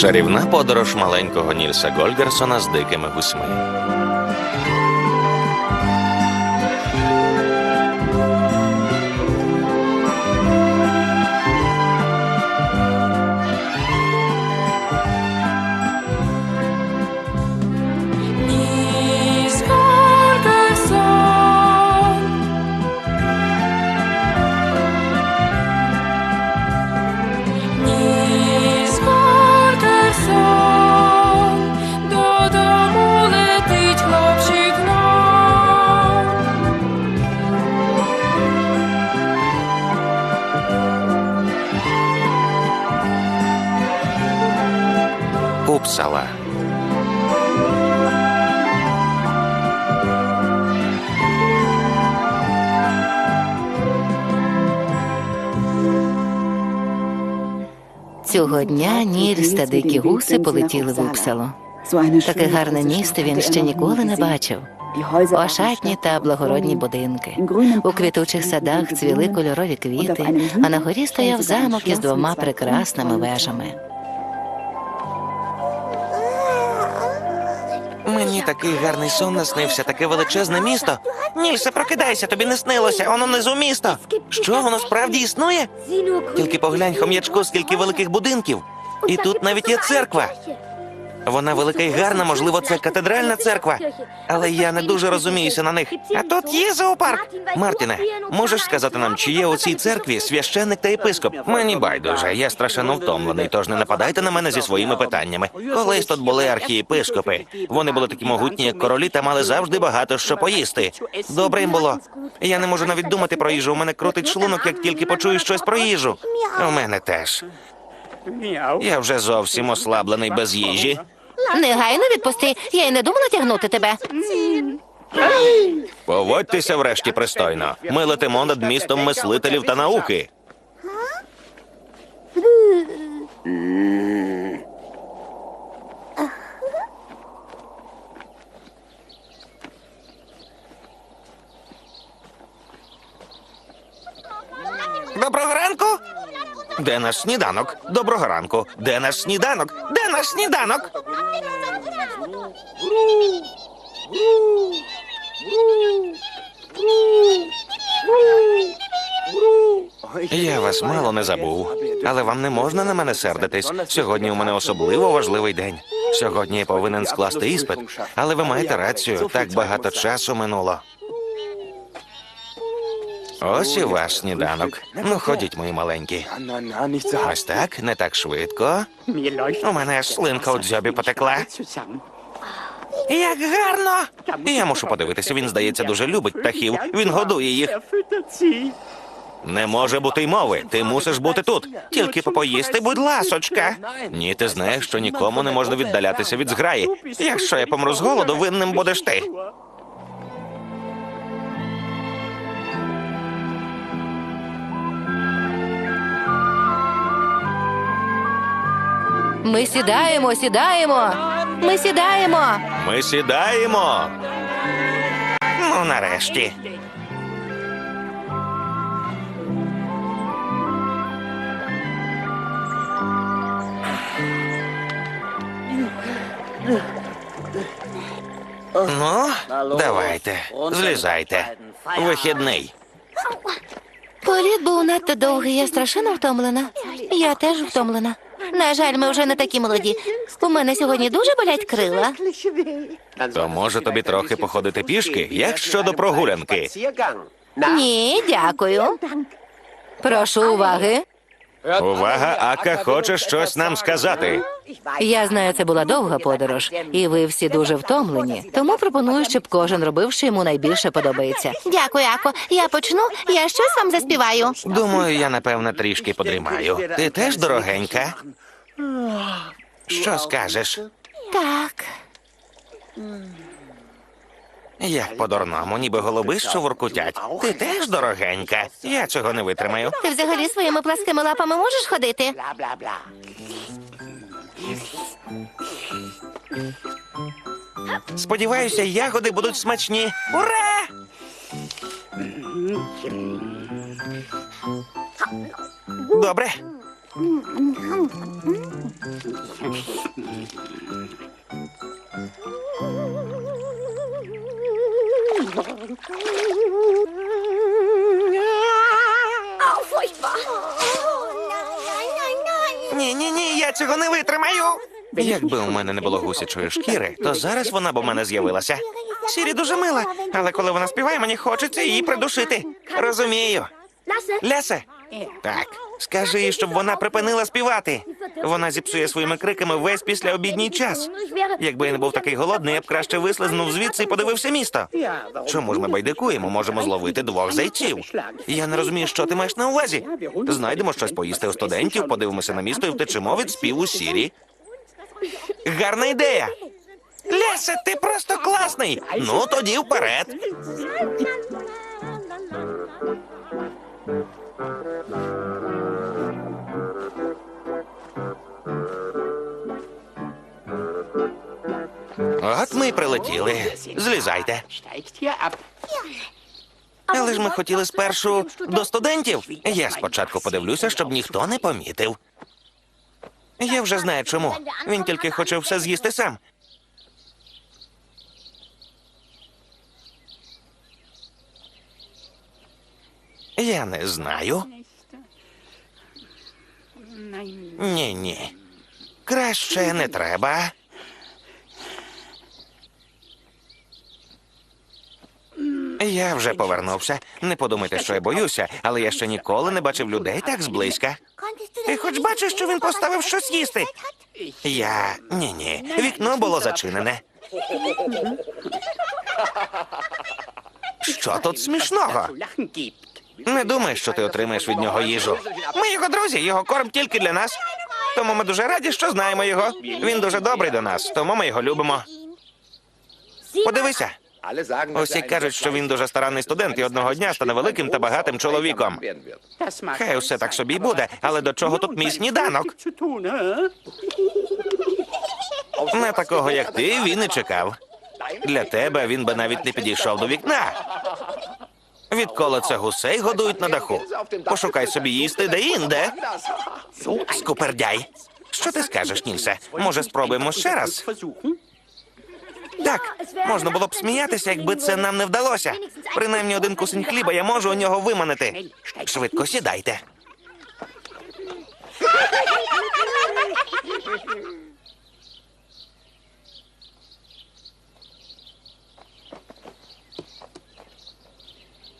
Чарівна подорож маленького Нільса Гольгерсона з дикими гусьми. Упсала. Цього дня Нільс та дикі гуси полетіли в Упсало. Таке гарне місто він ще ніколи не бачив. Ошатні та благородні будинки. У квітучих садах цвіли кольорові квіти, а на горі стояв замок із двома прекрасними вежами. Мені такий гарний сон наснився, таке величезне місто. Нільсе, прокидайся, тобі не снилося, воно внизу місто. Що, воно справді існує? Тільки поглянь, хом'ячко, скільки великих будинків. І тут навіть є церква. Вона велика і гарна, можливо, це катедральна церква. Але я не дуже розуміюся на них. А тут є зоопарк. Мартіне, можеш сказати нам, чи є у цій церкві священник та єпископ? Мені байдуже, я страшенно втомлений, тож не нападайте на мене зі своїми питаннями. Колись тут були архієпископи. Вони були такі могутні, як королі, та мали завжди багато що поїсти. Добре їм було. Я не можу навіть думати про їжу. У мене крутить шлунок, як тільки почую щось про їжу. У мене теж. Я вже зовсім ослаблений без їжі. Негайно відпусти, я й не думала тягнути тебе. Поводьтеся врешті пристойно. Ми летимо над містом мислителів та науки. Доброго ранку. Де наш сніданок? Доброго ранку. Де наш сніданок? Де наш сніданок? Я вас мало не забув, але вам не можна на мене сердитись. Сьогодні у мене особливо важливий день. Сьогодні я повинен скласти іспит, але ви маєте рацію. Так багато часу минуло. Ось і ваш сніданок. Ну, ходіть, мої маленькі. Ось так, не так швидко. У мене слинка у дзьобі потекла. Як гарно! Я мушу подивитися, він, здається, дуже любить птахів. Він годує їх. Не може бути й мови. Ти мусиш бути тут. Тільки попоїсти, будь ласочка. Ні, ти знаєш, що нікому не можна віддалятися від зграї. Якщо я помру з голоду, винним будеш ти. Ми сідаємо, сідаємо. Ми сідаємо. Ми сідаємо. Ну, нарешті. Ну, давайте, злізайте. Вихідний. Політ був надто довгий, я страшенно втомлена. Я теж втомлена. На жаль, ми вже не такі молоді. У мене сьогодні дуже болять крила. То може тобі трохи походити пішки? Як щодо прогулянки? Ні, дякую. Прошу уваги. Увага, Ака хоче щось нам сказати. Я знаю, це була довга подорож, і ви всі дуже втомлені. Тому пропоную, щоб кожен робив, що йому найбільше подобається. Дякую, Ако. Я почну. Я щось вам заспіваю. Думаю, я напевне трішки подрімаю. Ти теж дорогенька? Що скажеш? Так. Як по-дурному, ніби голуби, що воркутять. Ти теж дорогенька. Я цього не витримаю. Ти взагалі своїми пласкими лапами можеш ходити? Сподіваюся, ягоди будуть смачні. Ура! Добре. Ні, ні, ні, я цього не витримаю. Якби у мене не було гусячої шкіри, то зараз вона б у мене з'явилася. Сірі дуже мила, але коли вона співає, мені хочеться її придушити. Розумію. Лясе? Так. Скажи їй, щоб вона припинила співати. Вона зіпсує своїми криками весь післяобідній час. Якби я не був такий голодний, я б краще вислизнув звідси і подивився місто. Чому ж ми байдикуємо? Можемо зловити двох зайців. Я не розумію, що ти маєш на увазі. Знайдемо щось поїсти у студентів, подивимося на місто і втечемо від співу сірі. Гарна ідея. Лясе, ти просто класний. Ну тоді вперед. От ми й прилетіли. Злізайте. Але ж ми хотіли спершу до студентів. Я спочатку подивлюся, щоб ніхто не помітив. Я вже знаю чому. Він тільки хоче все з'їсти сам. Я не знаю. Ні, ні. Краще не треба. Я вже повернувся. Не подумайте, що я боюся, але я ще ніколи не бачив людей так зблизька. Ти хоч бачиш, що він поставив щось їсти? Я ні, ні. Вікно було зачинене. Що тут смішного? Не думай, що ти отримаєш від нього їжу. Ми його друзі, його корм тільки для нас. Тому ми дуже раді, що знаємо його. Він дуже добрий до нас, тому ми його любимо. Подивися, усі кажуть, що він дуже старанний студент і одного дня стане великим та багатим чоловіком. Хай усе так собі й буде, але до чого тут мій сніданок? На такого, як ти, він і чекав. Для тебе він би навіть не підійшов до вікна. Відколи це гусей годують на даху. Пошукай собі їсти де-інде. Скупердяй. Що ти скажеш, Нільсе? Може, спробуємо ще раз? Так, можна було б сміятися, якби це нам не вдалося. Принаймні один кусень хліба я можу у нього виманити. Швидко сідайте.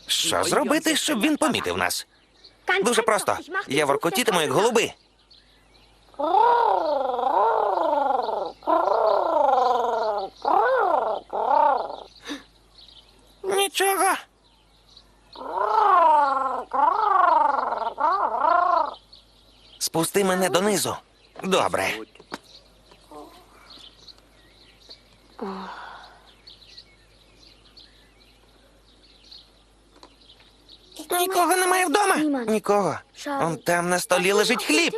Що зробити, щоб він помітив нас? Дуже просто. Я воркотітиму, як голуби. Спусти мене донизу. Добре. Нікого немає вдома? Нікого. Он там на столі лежить хліб.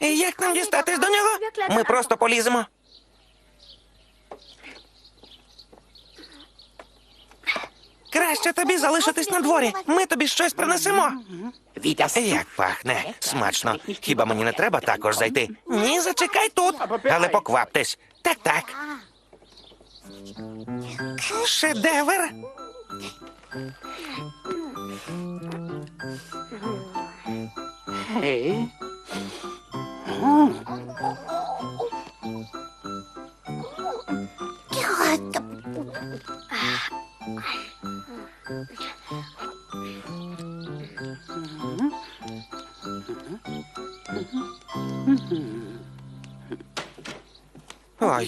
І як нам дістатись до нього? Ми просто поліземо. Краще тобі залишитись на дворі. Ми тобі щось принесемо. Як пахне смачно. Хіба мені не треба також зайти? Ні, зачекай тут. Але покваптесь. Так, так. Шедевр. Hey.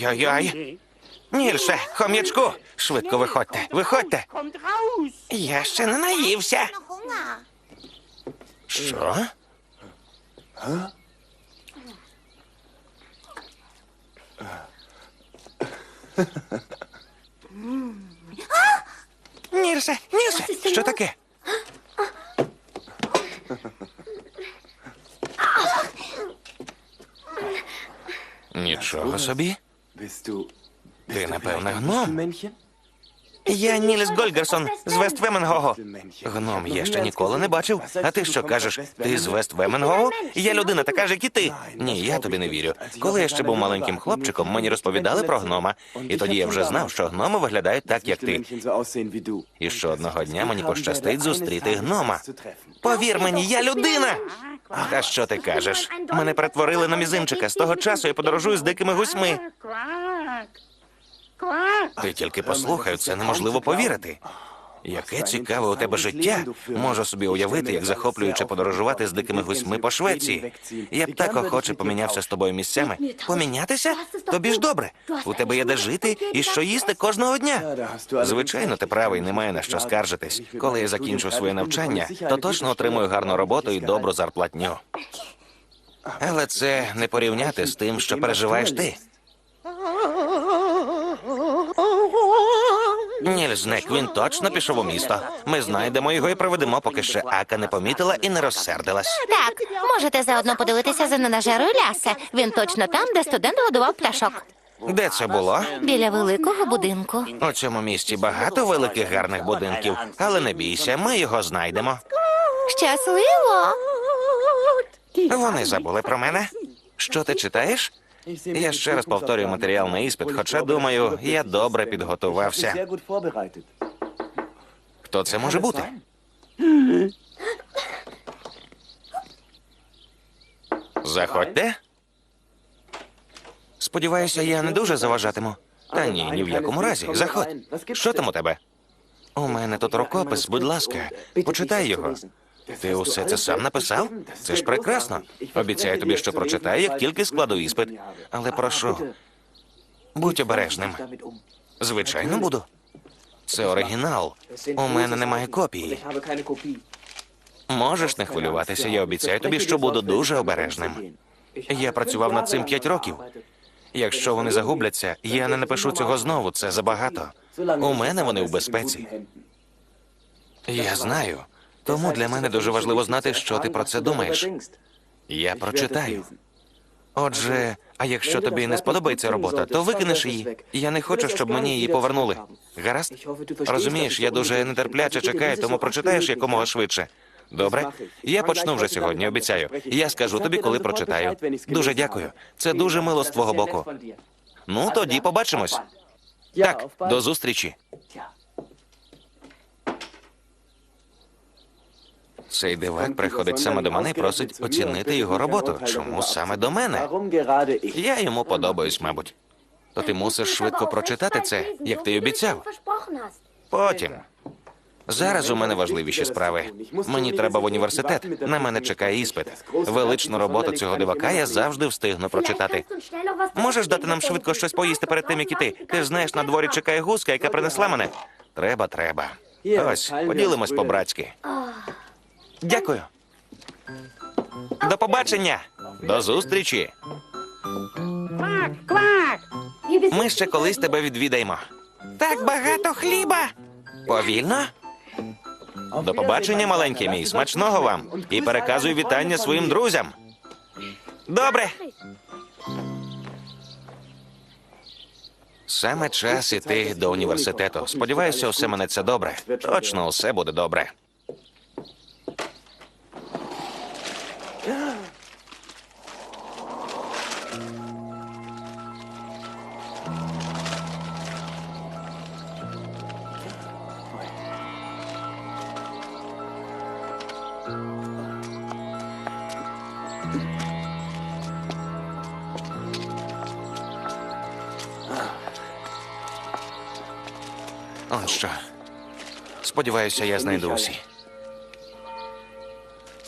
Ой-ой-ой. Нільше, хом'ячку. Швидко виходьте. Виходьте. Я ще не наївся. Що? Нірсе, Нірсе, що таке? Нічого собі. Ти, напевно, гном. Я Нільс Гольгерсон з Вествеменгого. Гном, я ще ніколи не бачив. А ти що кажеш? Ти з Вествеменгого? Я людина така ж, як і ти. Ні, я тобі не вірю. Коли я ще був маленьким хлопчиком, мені розповідали про гнома. І тоді я вже знав, що гноми виглядають так, як ти. І що одного дня мені пощастить зустріти гнома. Повір мені, я людина. Та що ти кажеш? Мене перетворили на мізинчика. З того часу я подорожую з дикими гусьми. Ти тільки послухай, це неможливо повірити. Яке цікаве у тебе життя. Можу собі уявити, як захоплююче подорожувати з дикими гусьми по Швеції. Я б так охоче помінявся з тобою місцями. Помінятися? Тобі ж добре. У тебе є де жити і що їсти кожного дня. Звичайно, ти правий, немає на що скаржитись. Коли я закінчу своє навчання, то точно отримую гарну роботу і добру зарплатню. Але це не порівняти з тим, що переживаєш ти. Нільзник, він точно пішов у місто. Ми знайдемо його і проведемо, поки ще Ака не помітила і не розсердилась. Так, можете заодно подивитися за ненажерою ляса. Він точно там, де студент годував пляшок. Де це було? Біля великого будинку. У цьому місті багато великих гарних будинків, але не бійся, ми його знайдемо. Щасливо! Вони забули про мене. Що ти читаєш? Я ще раз повторюю матеріал на іспит, хоча думаю, я добре підготувався. Хто це може бути? Заходьте. Сподіваюся, я не дуже заважатиму. Та ні, ні в якому разі. Заходь. Що там у тебе? У мене тут рукопис, будь ласка, почитай його. Ти усе це сам написав? Це ж прекрасно. Обіцяю тобі, що прочитаю, як тільки складу іспит. Але прошу, будь обережним. Звичайно, буду. Це оригінал. У мене немає копії. Можеш не хвилюватися, я обіцяю тобі, що буду дуже обережним. Я працював над цим п'ять років. Якщо вони загубляться, я не напишу цього знову. Це забагато. У мене вони в безпеці. Я знаю. Тому для мене дуже важливо знати, що ти про це думаєш. Я прочитаю. Отже, а якщо тобі не сподобається робота, то викинеш її. Я не хочу, щоб мені її повернули. Гаразд? Розумієш, я дуже нетерпляче чекаю, тому прочитаєш якомога швидше. Добре? Я почну вже сьогодні, обіцяю. Я скажу тобі, коли прочитаю. Дуже дякую. Це дуже мило з твого боку. Ну, тоді побачимось. Так, до зустрічі. Цей дивак приходить саме до мене і просить оцінити його роботу. Чому саме до мене? Я йому подобаюсь, мабуть. То ти мусиш швидко прочитати це, як ти й обіцяв. Потім. Зараз у мене важливіші справи. Мені треба в університет. На мене чекає іспит. Величну роботу цього дивака я завжди встигну прочитати. Можеш дати нам швидко щось поїсти перед тим, як іти? Ти ж знаєш, на дворі чекає гуска, яка принесла мене. Треба, треба. Ось, поділимось по-братськи. Дякую. До побачення. До зустрічі. Quack. Quack. Ми ще колись тебе відвідаємо. Так багато хліба. Повільно. До побачення, маленький мій. Смачного вам. І переказуй вітання своїм друзям. Добре. Саме час іти до університету. Сподіваюся, усе минеться добре. Точно усе буде добре. Он що. Сподіваюся, я знайду усі.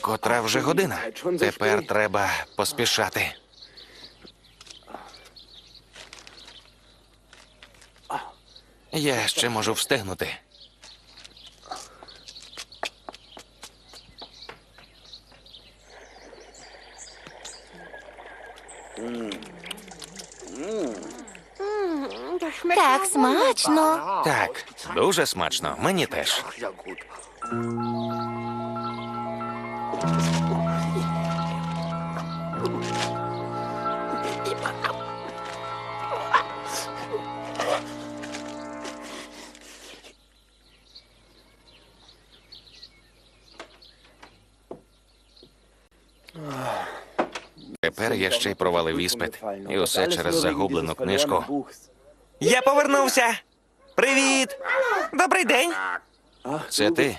Котра вже година. Тепер треба поспішати. Я ще можу встигнути. Так смачно. Так, дуже смачно. Мені теж. Тепер я ще й провалив іспит. І усе через загублену книжку. Я повернувся. Привіт! Добрий день. Це ти?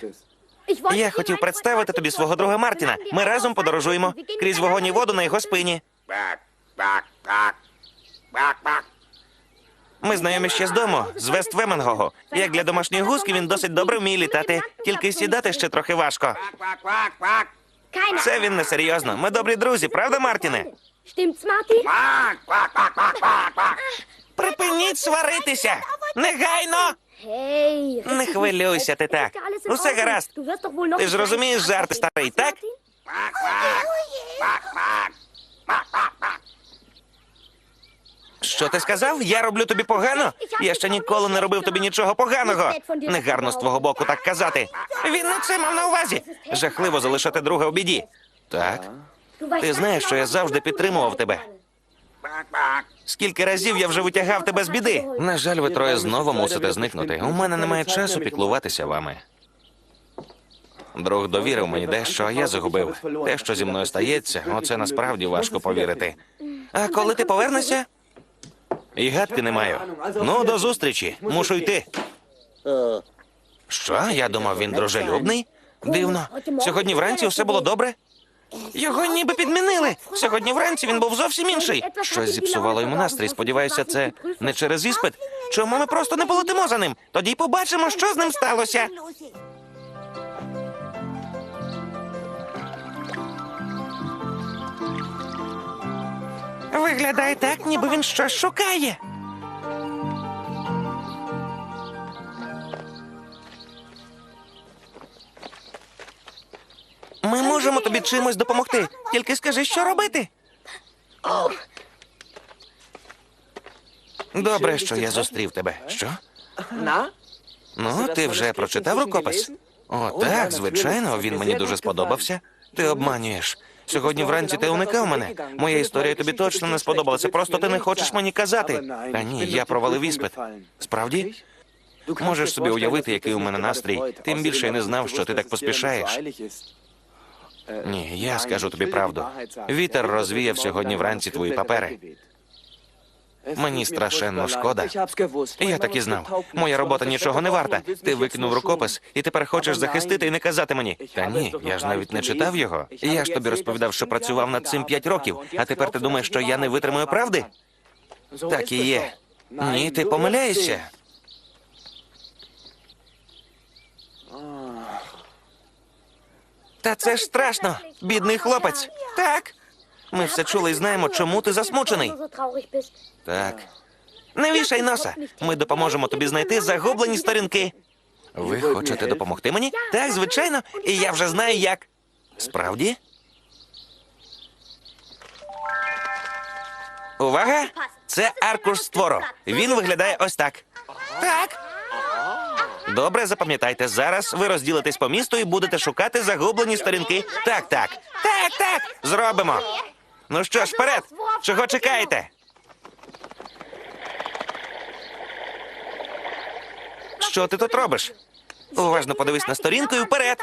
Я хотів представити тобі свого друга Мартіна. Ми разом подорожуємо крізь вогонь і воду на його спині. Ми знайомі ще з дому, з Вест Веменгого. Як для домашньої гуски він досить добре вміє літати, тільки сідати ще трохи важко. Це він не серйозно. Ми добрі друзі, правда, Мартіне? Припиніть сваритися! Негайно! Не хвилюйся ти так. Усе гаразд. Ти ж розумієш жарти, старий, так? Що ти сказав? Я роблю тобі погано? Я ще ніколи не робив тобі нічого поганого. Негарно з твого боку так казати. Він не це мав на увазі. Жахливо залишати друга у біді. Так, ти знаєш, що я завжди підтримував тебе. Скільки разів я вже витягав тебе з біди? На жаль, ви троє знову мусите зникнути. У мене немає часу піклуватися вами. Друг довірив мені дещо, а я загубив. Те, що зі мною стається, оце насправді важко повірити. А коли ти повернешся? І гадки не маю. Ну, до зустрічі. Мушу йти. Що? Я думав, він дружелюбний? Дивно. Сьогодні вранці все було добре. Його ніби підмінили. Сьогодні вранці він був зовсім інший. Щось зіпсувало йому настрій. Сподіваюся, це не через іспит. Чому ми просто не полетимо за ним? Тоді побачимо, що з ним сталося. Виглядає так, ніби він щось шукає. Ми можемо тобі чимось допомогти. Тільки скажи, що робити. Добре, що я зустрів тебе. Що? Ну, ти вже прочитав рукопис? О, так, звичайно, він мені дуже сподобався. Ти обманюєш. Сьогодні вранці ти уникав мене. Моя історія тобі точно не сподобалася. Просто ти не хочеш мені казати. Та ні, я провалив іспит. Справді? Можеш собі уявити, який у мене настрій. Тим більше я не знав, що ти так поспішаєш. Ні, я скажу тобі правду. Вітер розвіяв сьогодні вранці твої папери. Мені страшенно шкода. Я так і знав. Моя робота нічого не варта. Ти викинув рукопис і тепер хочеш захистити і не казати мені. Та ні, я ж навіть не читав його. Я ж тобі розповідав, що працював над цим п'ять років. А тепер ти думаєш, що я не витримаю правди? Так і є. Ні, ти помиляєшся. Та це ж страшно, бідний хлопець. Так. Ми все чули і знаємо, чому ти засмучений. Так. Не вішай носа. Ми допоможемо тобі знайти загублені сторінки. Ви хочете допомогти мені? Так, звичайно, і я вже знаю як. Справді? Увага! Це аркуш створу. Він виглядає ось так. Так. Добре, запам'ятайте, зараз ви розділитесь по місту і будете шукати загублені сторінки. Так, так. Так, так. Зробимо. Ну що ж, вперед! Чого чекаєте? Що ти тут робиш? Уважно подивись на сторінку і вперед.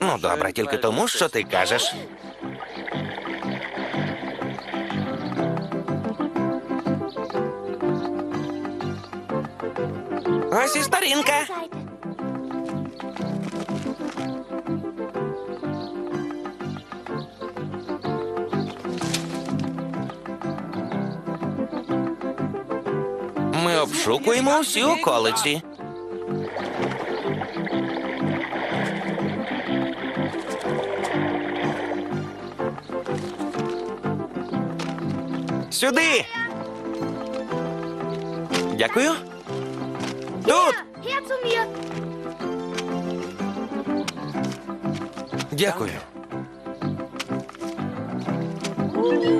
Ну, добре, тільки тому, що ти кажеш. Ось і сторінка. Обшукуємо всі околиці. Сюди. Дякую. Тут. Дякую.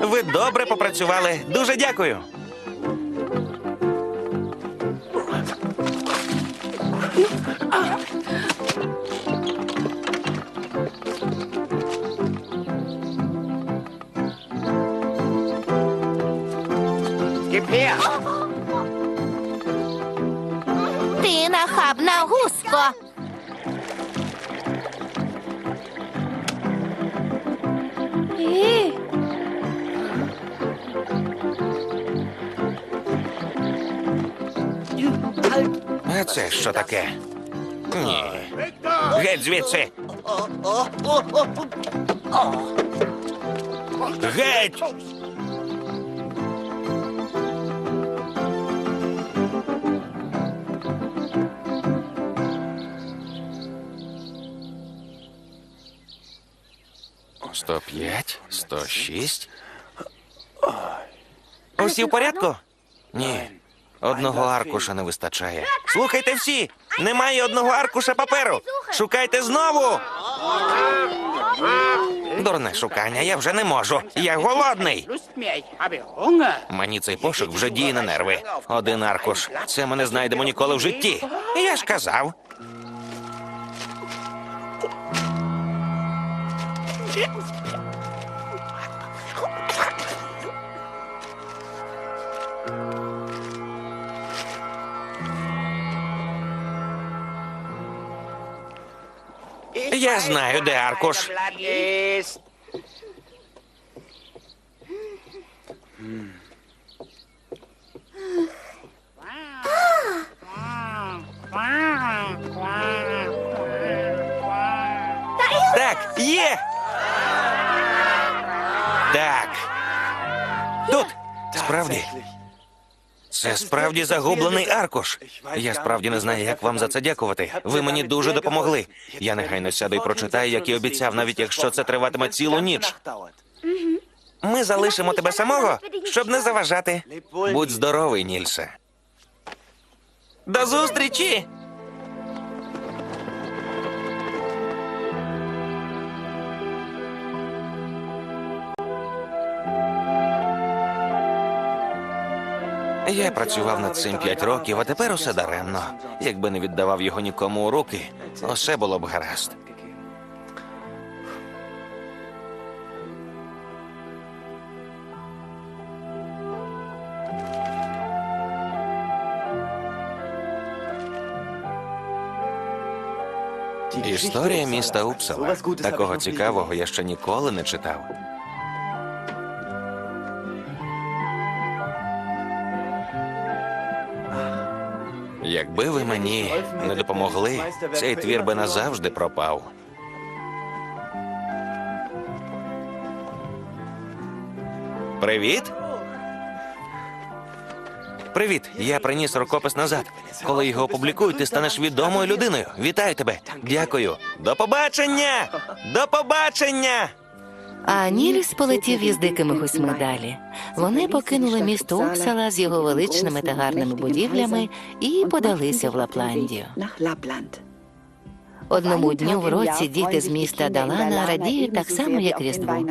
Ви добре попрацювали. Дуже дякую. Gib her! Ти нахабна гуско. А це що таке? Ні. Геть звідси. Геть! Сто п'ять, сто шість. Усі в порядку? Ні. Одного аркуша не вистачає. Слухайте всі! Немає одного аркуша паперу. Шукайте знову. Дурне шукання, я вже не можу. Я голодний. Мені цей пошук вже діє на нерви. Один аркуш. Це ми не знайдемо ніколи в житті. Я ж казав. Я знаю, де аркуш. Це справді загублений аркуш. Я справді не знаю, як вам за це дякувати. Ви мені дуже допомогли. Я негайно сяду і прочитаю, як і обіцяв, навіть якщо це триватиме цілу ніч. Ми залишимо тебе самого, щоб не заважати. Будь здоровий, Нільсе. До зустрічі! Я працював над цим п'ять років, а тепер усе даремно. Якби не віддавав його нікому у руки, усе було б гаразд. Історія міста Упсала. Такого цікавого я ще ніколи не читав. Якби ви мені не допомогли, цей твір би назавжди пропав. Привіт. Привіт, я приніс рукопис назад. Коли його опублікують, ти станеш відомою людиною. Вітаю тебе. Дякую. До побачення! До побачення! А Нільс полетів із дикими гусьми далі. Вони покинули місто Упсала з його величними та гарними будівлями і подалися в Лапландію. Одному дню в році діти з міста Далана радіють так само, як Різдву.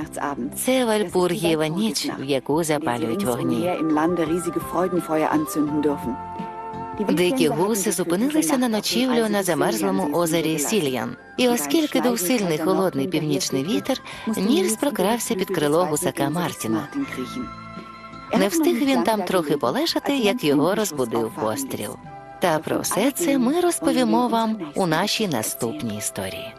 Це Вальпургієва ніч, в яку запалюють вогні. Дикі гуси зупинилися на ночівлю на замерзлому озері Сільян. І оскільки дув сильний холодний північний вітер, Нільс прокрався під крило гусака Мартіна. Не встиг він там трохи полежати, як його розбудив постріл. Та про все це ми розповімо вам у нашій наступній історії.